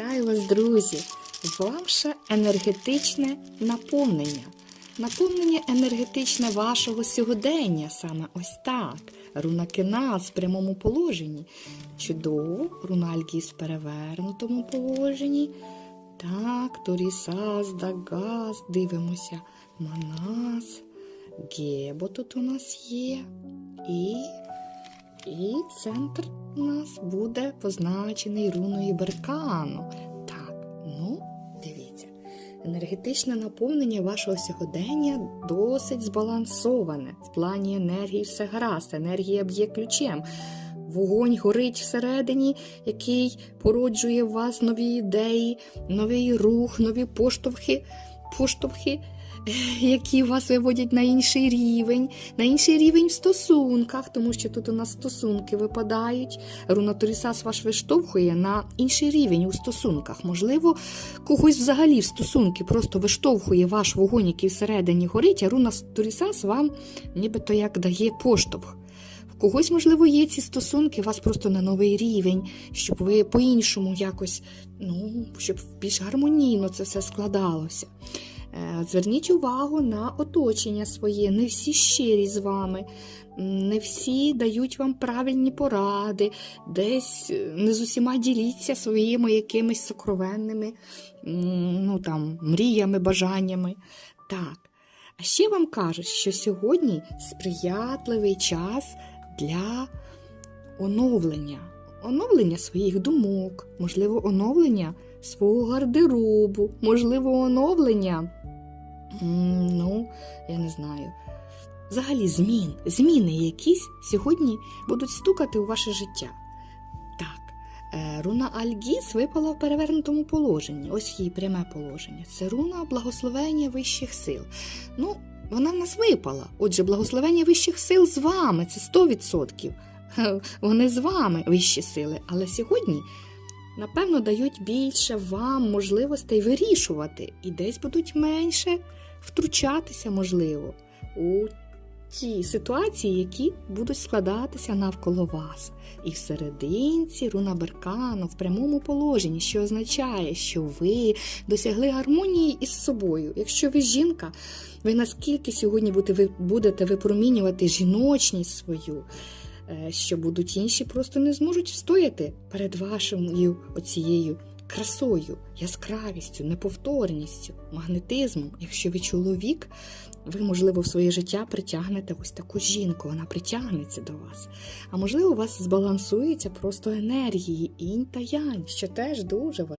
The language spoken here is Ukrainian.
Вітаю вас, друзі! Ваше енергетичне наповнення. Наповнення енергетичне вашого сьогодення, саме ось так. Руна Кенас в прямому положенні. Чудово, руна Альгіс в перевернутому положенні. Так, Торісас, Дагас, дивимося. Манас, Гебо тут у нас є. І і центр у нас буде позначений руною беркану. Так, ну, дивіться. Енергетичне наповнення вашого сьогодення досить збалансоване. В плані енергії все гаразд, енергія б'є ключем. Вогонь горить всередині, який породжує в вас нові ідеї, новий рух, нові поштовхи, поштовхи, які вас виводять на інший рівень, на інший рівень в стосунках, тому що тут у нас стосунки випадають. Руна Торісас ваш виштовхує на інший рівень у стосунках. Можливо, когось взагалі в стосунки просто виштовхує ваш вогонь, який всередині горить, а руна Торісас вам нібито як дає поштовх. Когось, можливо, є ці стосунки, вас просто на новий рівень, щоб ви по-іншому якось, ну, щоб більш гармонійно це все складалося. Е, Зверніть увагу на оточення своє. Не всі щирі з вами, не всі дають вам правильні поради, десь е, не з усіма діліться своїми якимись сокровенними ну, там, мріями, бажаннями. Так. А ще вам кажуть, що сьогодні сприятливий час для оновлення, оновлення своїх думок, можливо, оновлення свого гардеробу, можливо, оновлення. Ну, я не знаю. Взагалі, змін, зміни якісь сьогодні будуть стукати у ваше життя. Так, е, руна Альгіс випала в перевернутому положенні. Ось її пряме положення. Це руна благословення вищих сил. Ну, вона в нас випала. Отже, благословення вищих сил з вами це 100%. Е, Вони з вами вищі сили. Але сьогодні, напевно, дають більше вам можливостей вирішувати, і десь будуть менше втручатися, можливо, у ті ситуації, які будуть складатися навколо вас. І в серединці руна Беркану в прямому положенні, що означає, що ви досягли гармонії із собою. Якщо ви жінка, ви наскільки сьогодні будете, ви будете випромінювати жіночність свою, що будуть інші просто не зможуть встояти перед вашою оцією красою, яскравістю, неповторністю, магнетизмом. Якщо ви чоловік, ви, можливо, в своє життя притягнете ось таку жінку, вона притягнеться до вас. А можливо, у вас збалансується просто енергії інь та янь, що теж дуже важливо.